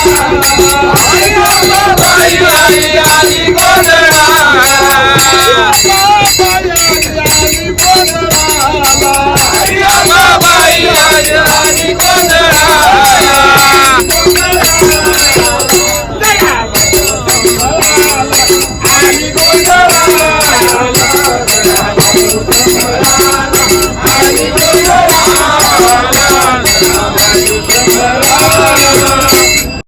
आई आई आई आई